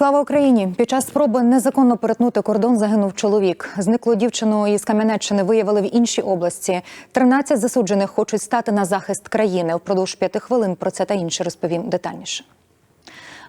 Слава Україні! Під час спроби незаконно перетнути кордон загинув чоловік. Зниклу дівчину із Кам'янеччини виявили в іншій області. 13 засуджених хочуть стати на захист країни. Впродовж п'яти хвилин про це та інше розповім детальніше.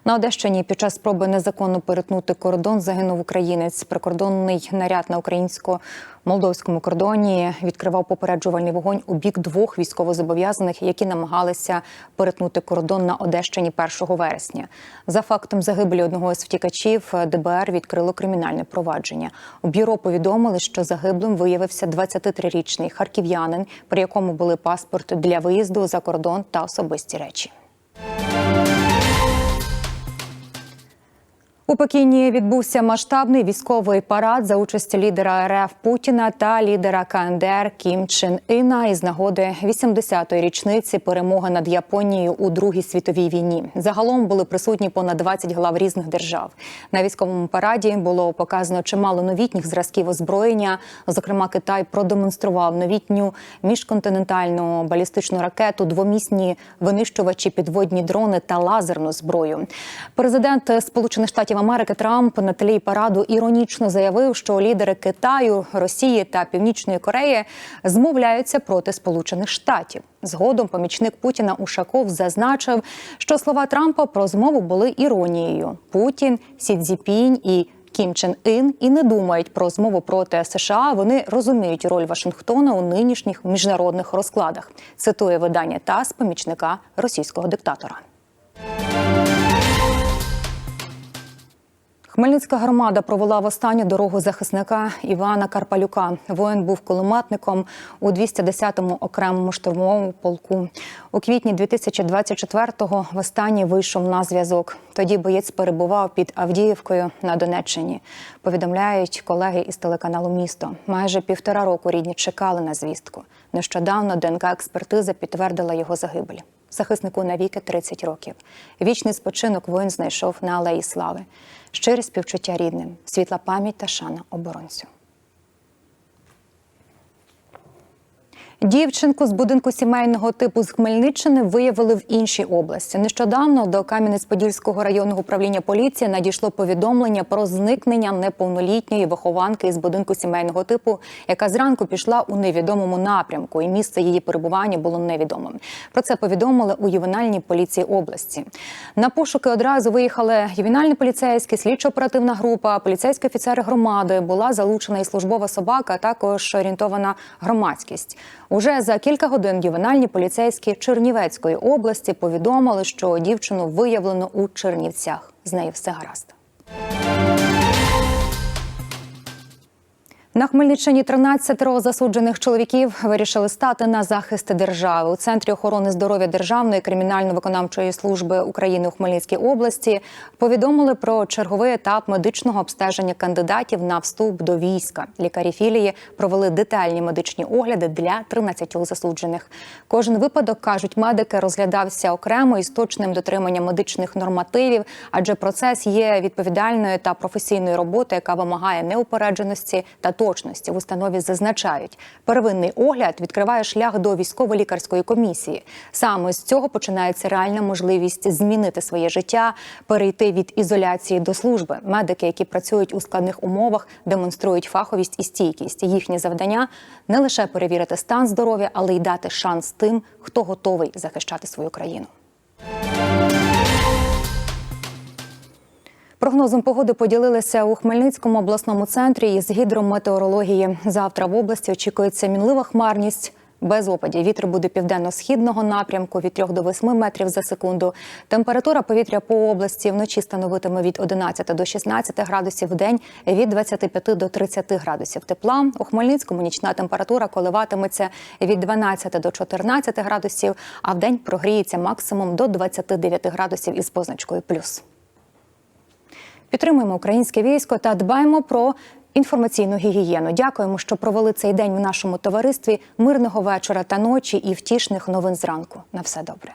На Одещині під час спроби незаконно перетнути кордон загинув українець. Прикордонний наряд на українсько-молдовському кордоні відкривав попереджувальний вогонь у бік двох військовозобов'язаних, які намагалися перетнути кордон на Одещині 1 вересня. За фактом загибелі одного з втікачів ДБР відкрило кримінальне провадження. У бюро повідомили, що загиблим виявився 23-річний харків'янин, при якому були паспорт для виїзду за кордон та особисті речі. У Пекіні відбувся масштабний військовий парад за участі лідера РФ Путіна та лідера КНДР Кім Чен Іна із нагоди 80-ї річниці перемоги над Японією у Другій світовій війні. Загалом були присутні понад 20 глав різних держав. На військовому параді було показано чимало новітніх зразків озброєння. Зокрема, Китай продемонстрував новітню міжконтинентальну балістичну ракету, двомісні винищувачі, підводні дрони та лазерну зброю. Президент Сполучених Штатів Америки Трамп на тлі параду іронічно заявив, що лідери Китаю, Росії та Північної Кореї змовляються проти Сполучених Штатів. Згодом помічник Путіна Ушаков зазначив, що слова Трампа про змову були іронією. Путін, Сі Цзіпінь і Кім Чен Ін і не думають про змову проти США. Вони розуміють роль Вашингтона у нинішніх міжнародних розкладах. Цитує видання ТАСС помічника російського диктатора. Хмельницька громада провела в останню дорогу захисника Івана Карпалюка. Воїн був кулеметником у 210-му окремому штурмовому полку. У квітні 2024-го востаннє вийшов на зв'язок. Тоді боєць перебував під Авдіївкою на Донеччині. Повідомляють колеги із телеканалу Місто. Майже півтора року рідні чекали на звістку. Нещодавно ДНК експертиза підтвердила його загибель. Захиснику навіки 30 років. Вічний спочинок воїн знайшов на алеї слави. щире співчуття рідним, світла пам'ять та шана оборонцю. Дівчинку з будинку сімейного типу з Хмельниччини виявили в іншій області. Нещодавно до Кам'янець-Подільського районного управління поліції надійшло повідомлення про зникнення неповнолітньої вихованки із будинку сімейного типу, яка зранку пішла у невідомому напрямку, і місце її перебування було невідомим. Про це повідомили у ювенальній поліції області. На пошуки одразу виїхали ювенальні поліцейські, слідчо-оперативна група, поліцейські офіцери громади. Була залучена і службова собака, а також орієнтована громадськість. Уже за кілька годин ювенальні поліцейські Чернівецької області повідомили, що дівчину виявлено у Чернівцях. З нею все гаразд. На Хмельниччині 13 засуджених чоловіків вирішили стати на захист держави у центрі охорони здоров'я Державної кримінально-виконавчої служби України у Хмельницькій області. Повідомили про черговий етап медичного обстеження кандидатів на вступ до війська. Лікарі філії провели детальні медичні огляди для 13 засуджених. Кожен випадок кажуть, медики розглядався окремо із точним дотриманням медичних нормативів, адже процес є відповідальною та професійною роботою, яка вимагає неупередженості та точності в установі зазначають, первинний огляд відкриває шлях до військово-лікарської комісії. Саме з цього починається реальна можливість змінити своє життя, перейти від ізоляції до служби. Медики, які працюють у складних умовах, демонструють фаховість і стійкість. Їхнє завдання не лише перевірити стан здоров'я, але й дати шанс тим, хто готовий захищати свою країну. Прогнозом погоди поділилися у Хмельницькому обласному центрі із гідрометеорології. Завтра в області очікується мінлива хмарність. Без опадів вітер буде південно-східного напрямку від 3 до 8 метрів за секунду. Температура повітря по області вночі становитиме від 11 до 16 градусів в день, від 25 до 30 градусів тепла. У Хмельницькому нічна температура коливатиметься від 12 до 14 градусів, а в день прогріється максимум до 29 градусів із позначкою плюс. Підтримуємо українське військо та дбаємо про інформаційну гігієну. Дякуємо, що провели цей день в нашому товаристві. Мирного вечора та ночі і втішних новин зранку. На все добре.